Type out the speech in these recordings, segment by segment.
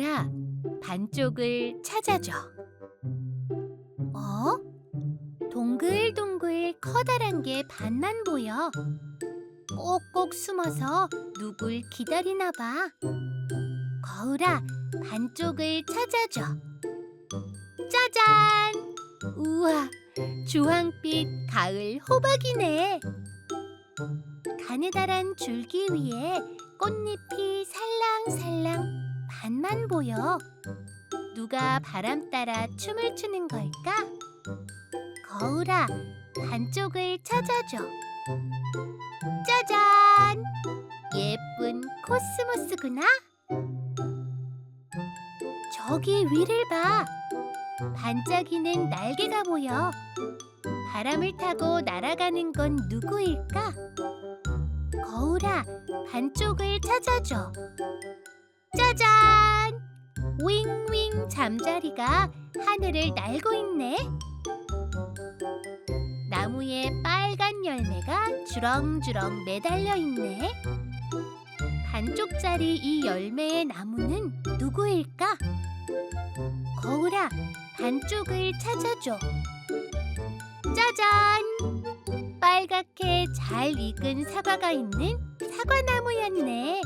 거울아, 반쪽을 찾아줘. 어? 동글동글 커다란 게 반만 보여. 꼭꼭 숨어서 누굴 기다리나 봐. 거울아, 반쪽을 찾아줘. 짜잔! 우와, 주황빛 가을 호박이네. 가느다란 줄기 위에 꽃잎이 살랑살랑 반만 보여. 누가 바람 따라 춤을 추는 걸까? 거울아, 반쪽을 찾아줘. 짜잔! 예쁜 코스모스구나. 저기 위를 봐. 반짝이는 날개가 보여. 바람을 타고 날아가는 건 누구일까? 거울아, 반쪽을 찾아줘. 짜잔! 윙윙 잠자리가 하늘을 날고 있네. 나무에 빨간 열매가 주렁주렁 매달려 있네. 반쪽짜리 이 열매의 나무는 누구일까? 거울아, 반쪽을 찾아줘. 짜잔! 빨갛게 잘 익은 사과가 있는 사과나무였네.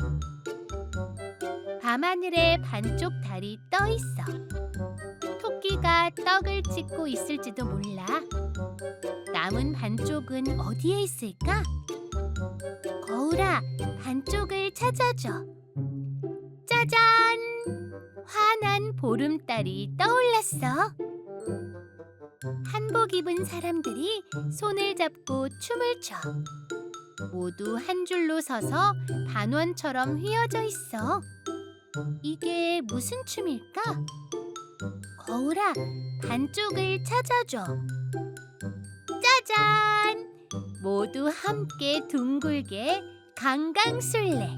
밤하늘에 반쪽 달이 떠 있어. 토끼가 떡을 찍고 있을지도 몰라. 남은 반쪽은 어디에 있을까? 거울아, 반쪽을 찾아줘. 짜잔! 환한 보름달이 떠올랐어. 한복 입은 사람들이 손을 잡고 춤을 춰. 모두 한 줄로 서서 반원처럼 휘어져 있어. 이게 무슨 춤일까? 거울아, 반쪽을 찾아줘. 짜잔! 모두 함께 둥글게 강강술래.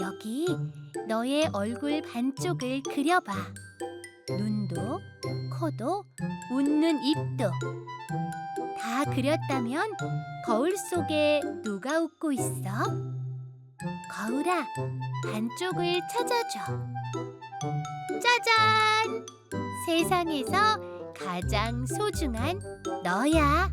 여기 너의 얼굴 반쪽을 그려봐. 눈도, 코도, 웃는 입도. 다 그렸다면 거울 속에 누가 웃고 있어? 거울아, 반쪽을 찾아줘. 짜잔! 세상에서 가장 소중한 너야.